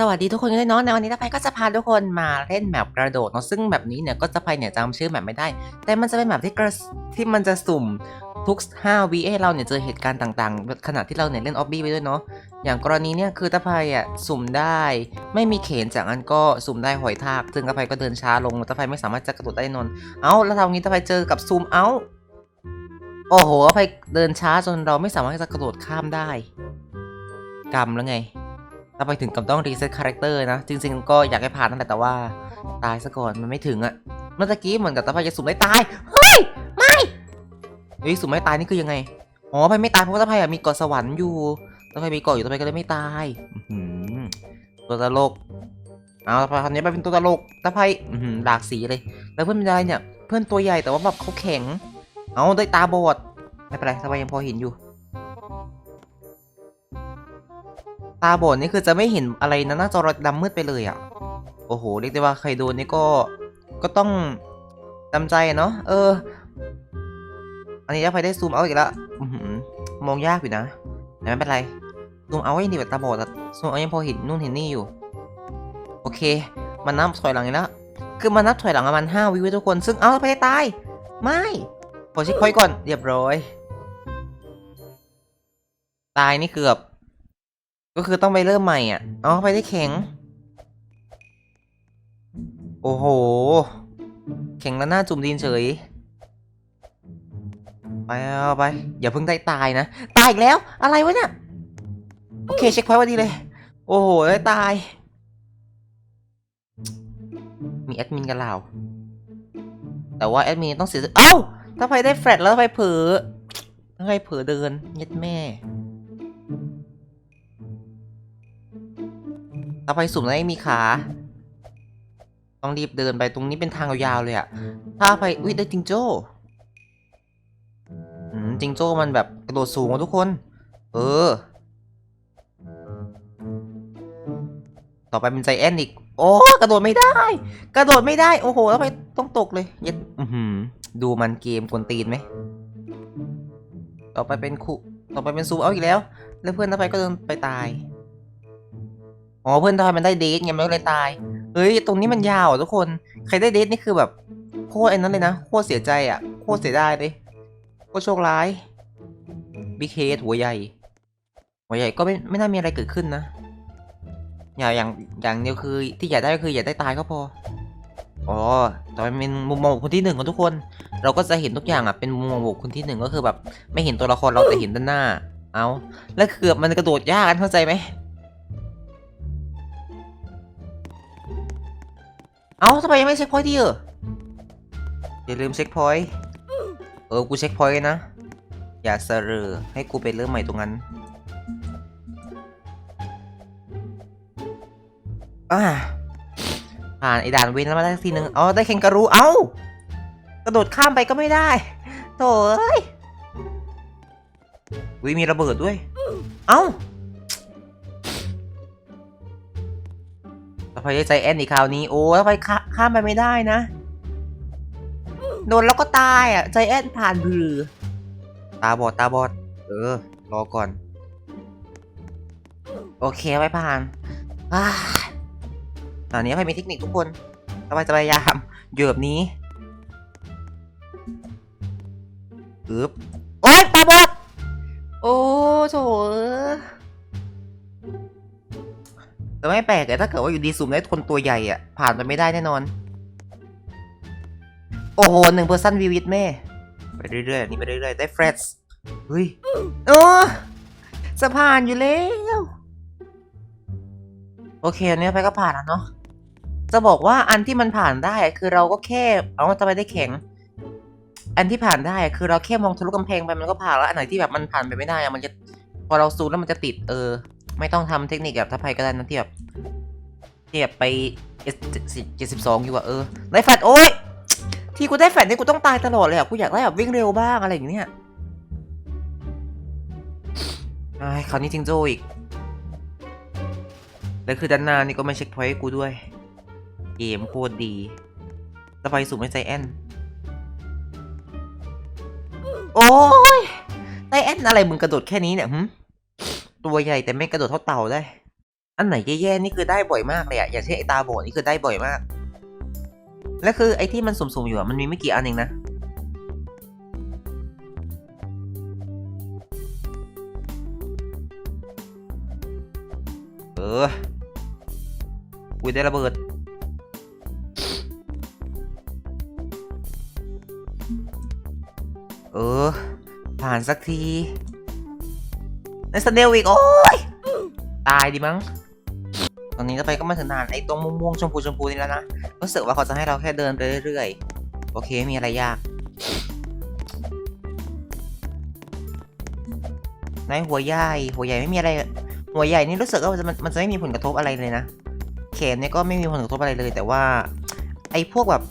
สวัสดีทุกคนด้วยเนาะในวันนี้ตาไพก็จะพาทุกคนมาเล่นแมปกระโดดเนาะซึ่งแบบนี้เนี่ยก็จะไพเนี่ยจำชื่อแมปไม่ได้ แต่มันจะเป็นแมปที่กระที่มันจะสุ่มทุก 5 วิให้เราเนี่ยเจอเหตุการณ์ต่างๆ ขณะที่เราเนี่ยเล่นออบบี้ไปด้วยเนาะอย่างกรณีเนี่ยคือตาไพอะสุ่มได้ไม่มีเขนจากนั้นก็สุ่มได้หอยทาก ซึ่งตาไพก็เดินช้าลงตาไพไม่สามารถจะกระโดดได้นนเอ้าแล้วทำงี้ตาไพเจอกับซูมเอ้าโอ้โหตาไพเดินช้าจนเราไม่สามารถจะกระโดดข้ามได้กรรมแล้วไง ถ้าไปถึงกับต้องรีเซ็ตคาแรคเตอร์นะ จริง ๆ ก็อยากให้ผ่านนั่นแหละแต่ว่า ตายซะก่อนมันไม่ถึงอะเมื่อกี้เหมือนกับตาพายจะสุ่มไม่ตาย เฮ้ย ไม่เฮ้ยสุ่มไม่ตายนี่คือยังไง อ๋อพายไม่ตายเพราะว่าตาพายอะมีเกาะสวรรค์อยู่ตาพายมีเกาะอยู่ตาพายก็เลยไม่ตายตัวตลกเอาตาพายคราวนี้ไปเป็นตัวตลกตาพายอื้อหือหลากสีเลย แล้วเพื่อนเป็นอะไรเนี่ย เพื่อนตัวใหญ่แต่ว่าแบบเขาแข็ง เอาได้ตาบอดไม่เป็นไรตาพายยังพอเห็นอยู่าบอดนี่คือจะไม่เห็นอะไรนะหน้าจอเราดำมืดไปเลยอะ่ะ โอ้โหเรียกได้ว่าใครโดนนี่ก็ก็ต้องจำใจเนาะเออ อันนี้จะไปได้ซูมเอาอีกแล้วมองยากอยู่นะแต่ไม่เป็นไรซูมเอายังดีกว่าตาบอดซูมเอายังพอเห็นนู่นเห็นนี่อยู่ โอเค มันนับถอยหลังอีกแล้วคือมันนับถอยหลังประมาณห้าวิวทุกคน ซึ่งเอาไปตาย ไม่ขอช็คพอยก่อนเรียบร้อย ตายนี่เกือบ ก็คือต้องไปเริ่มใหม่อะเอาไปได้แข็ง โอ้โห แข็งแล้วหน้าจุ่มดินเฉย ไปเอาไป อย่าเพิ่งได้ตายนะ ตายอีกแล้ว อะไรวะเนี่ย โอเค เช็คพอยต์พอดีเลย โอ้โห ได้ตาย มีแอดมินกันเหล่าแต่ว่าแอดมินต้องเสีย เอ้า ถ้าไปได้แฟลตแล้วถ้าไปเผลอถ้าไปเผลอเดินเย็ดแม่ ถ้าไปสุ่มแล้วไม่มีขา ต้องรีบเดินไปตรงนี้เป็นทางยาวๆเลยอะถ้าไปอุ้ยได้จิงโจ้อืมจิงโจ้มันแบบกระโดดสูงอะทุกคน เออ ต่อไปเป็นใจแอนอีก โอ้กระโดดไม่ได้ กระโดดไม่ได้ โอ้โห แล้วไปต้องตกเลย เย็ดดูมันเกมกวนตีนไหม ต่อไปเป็นคุ ต่อไปเป็นซูเอาอีกแล้ว แล้วเพื่อนต่อไปก็เดินไปตาย อ๋อเพื่อนทอยมันได้เดทไงมันก็เลยตาย เฮ้ยตรงนี้มันยาวอะทุกคน ใครได้เดทนี่คือแบบโคตรไอ้นั้นเลยนะโคตรเสียใจอะโคตรเสียดายเลยโคตรโชคร้ายบิ๊กเฮดหัวใหญ่ หัวใหญ่ก็ไม่ไม่น่ามีอะไรเกิดขึ้นนะ อย่างอย่างอย่างเดียวคือที่อยากได้ก็คืออยากได้ตายก็พอ อ๋อแต่มันเป็นมุมมองของคนที่หนึ่งของทุกคน เราก็จะเห็นทุกอย่างอะเป็นมุมมองของคนที่หนึ่งก็คือแบบ ไม่เห็นตัวละครเราแต่เห็นด้านหน้า เอาแล้วเกือบมันกระโดดยากกันเข้าใจไหม เอ้าทำไมยังไม่เช็คพอยต์ดีเอออย่าลืมเช็คพอยต์เออ กูเช็คพอยต์นะ อย่าเสรอให้กูไปเริ่มใหม่ตรงนั้น อ่าผ่านไอ้ด่านเว้นแล้วมาได้สักทีนึงอ๋อได้แคนการูเอ้ากระโดดข้ามไปก็ไม่ได้โถ่เอ้ยวิมีระเบิดด้วย เอ้า ถ้าไปได้ใจแอนอีกคราวนี้ โอ้ถ้าไปข้าข้ามไปไม่ได้นะ โดนแล้วก็ตายอะ ใจแอนผ่านบือ ตาบอดตาบอด เออ รอก่อน โอเคไปผ่านอ่าตอนนี้ไปมีเทคนิคทุกคนสบายจะพยายามอยู่แบบนี้อึบโอ๊ยตาบอด โอ้โถเอ้ แต่ไม่แปลกเลยถ้าเกิดว่าอยู่ดีสุ่มได้คนตัวใหญ่อะผ่านไปไม่ได้แน่นอน โอ้โหหนึ่งเปอร์เซ็นต์วีวิตแม่ ไปเรื่อยๆนี่ไปเรื่อยๆ ได้เฟรชเฮ้ยโอ้สะพานอยู่แล้ว โอเคอันนี้ไปก็ผ่านแล้วเนาะจะบอกว่าอันที่มันผ่านได้คือเราก็แค่เอาจะไปได้แข็ง อันที่ผ่านได้คือเราแค่มองทะลุกำแพงไปมันก็ผ่านแล้วอันไหนที่แบบมันผ่านไปไม่ได้อะมันจะพอเราซูมแล้วมันจะติดเออ ไม่ต้องทำเทคนิคแบบทัพไพก็ได้นะที่แบบ ที่แบไปเจ็ดสิบสองอยู่อะเออได้แฟดโอ๊ยที่กูได้แฟดนี่กูต้องตายตลอดเลยอะกูอยากได้แบบวิ่งเร็วบ้างอะไรอย่างเงี้ยไอ้คราวนี้จิงโจ้อีกแล้วคือด้านหน้านี่ก็ไม่เช็คพอยต์กูด้วย เกมโคตรดีสไปสูงไม่ใจแอนโอ้ยใจแอนอะไรมึงกระโดดแค่นี้เนี่ยตัวใหญ่แต่ไม่กระโดดเท่าเต่าได้ อันไหนแย่ๆนี่คือได้บ่อยมากเลยอะอย่างเช่นไอตาโบดนี่คือได้บ่อยมาก และคือไอที่มันสุ่มๆอยู่อะมันมีไม่กี่อันเองนะเอออุ้ยได้ระเบิด เออ ผ่านสักทีในสเนลอีก โอ้ย ตายดิมั้ง ตอนนี้ต่อไปก็มาถึงด่านไอ้ตรงม่วงชมพูชมพูนี่แล้วนะ รู้สึกว่าเขาจะให้เราแค่เดินไปเรื่อยๆ โอเคมีอะไรยากในหัวใหญ่หัวใหญ่ไม่มีอะไร หัวใหญ่นี่รู้สึกว่ามันจะมันจะไม่มีผลกระทบอะไรเลยนะเขนเนี่ยก็ไม่มีผลกระทบอะไรเลย แต่ว่า ไอ้พวกแบบ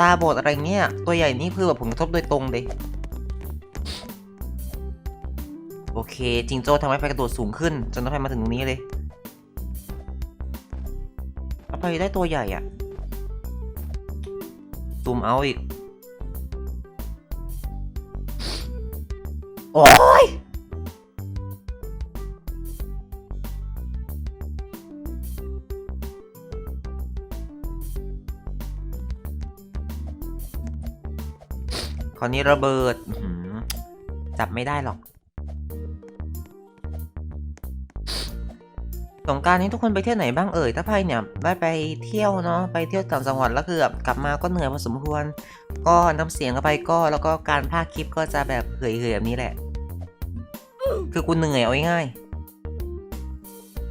ตาบอดอะไรเงี้ยตัวใหญ่นี่คือแบบผลกระทบโดยตรงเลยโอเคจิงโจ้ทำให้ไฟกระโดดสูงขึ้น จนทำให้มาถึงตรงนี้เลย ไปได้ตัวใหญ่อะซูมเอาอีก โอ้ยคราวนี้ระเบิด จับไม่ได้หรอก สงการนี้ทุกคนไปเที่ยวไหนบ้างเอ่ย ถ้าใครเนี่ยได้ไปเที่ยวเนาะ ไปเที่ยวต่างจังหวัดแล้วคือแบบกลับมาก็เหนื่อยพอสมควร ก็น้ำเสียงก็ไปก็ แล้วก็การพากคลิปก็จะแบบเหยๆแบบนี้แหละ คือกูเหนื่อยเอาง่ายๆ